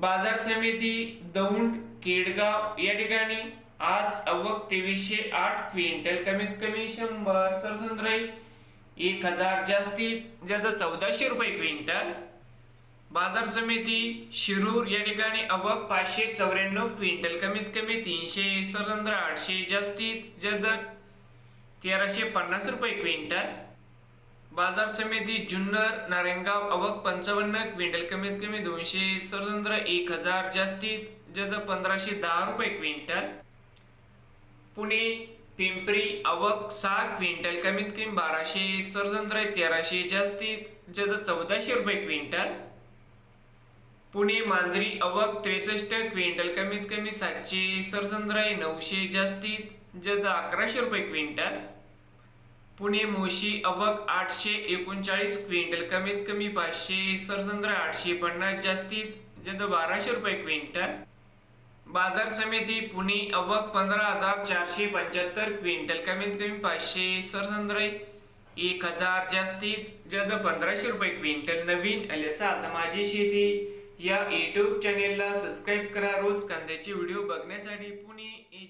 बाजार समिती दौंड केडगाव या ठिकाणी आज अवक तेवीसशे आठ क्विंटल कमीत कमी शंभर सरसंद्राई एक हजार जास्तीत जास्त चौदाशे रुपये क्विंटल. बाजार समिती शिरूर या ठिकाणी अवक पाचशे चौऱ्याण्णव क्विंटल कमीत कमी तीनशे सरसंद्र आठशे जास्तीत जास्त तेराशे पन्नास रुपये क्विंटल. बाजार समिती जुन्नर नारायणगाव अवक पंचावन्न क्विंटल कमीत कमी दोनशे स्वतंत्र एक हजार जास्तीत जास्त पंधराशे दहा रुपये क्विंटल. पुणे पिंपरी अवक सहा क्विंटल कमीत कमी बाराशे स्वतंत्र तेराशे जास्तीत जास्त चौदाशे रुपये क्विंटल. पुणे मांजरी अवक त्रेसष्ट क्विंटल कमीत कमी सातशे सरसंद्राय नऊशे जास्तीत जास्त अकराशे रुपये क्विंटल. पुणे मोशी अवक आठशे एकोणचाळीस क्विंटल कमीत कमी पाचशे सरसंद्र आठशे पन्नास जास्तीत जद बाराशे रुपये क्विंटल. बाजार समिती पुणे अवक पंधरा हजार चारशे पंच्याहत्तर क्विंटल कमीत कमी पाचशे सरसंद्र एक हजार जास्तीत जद पंधराशे रुपये क्विंटल. नवीन आल्यास माझी शेती या यूट्यूब चॅनेलला सबस्क्राईब करा. रोज कांद्याचे व्हिडिओ बघण्यासाठी पुणे ए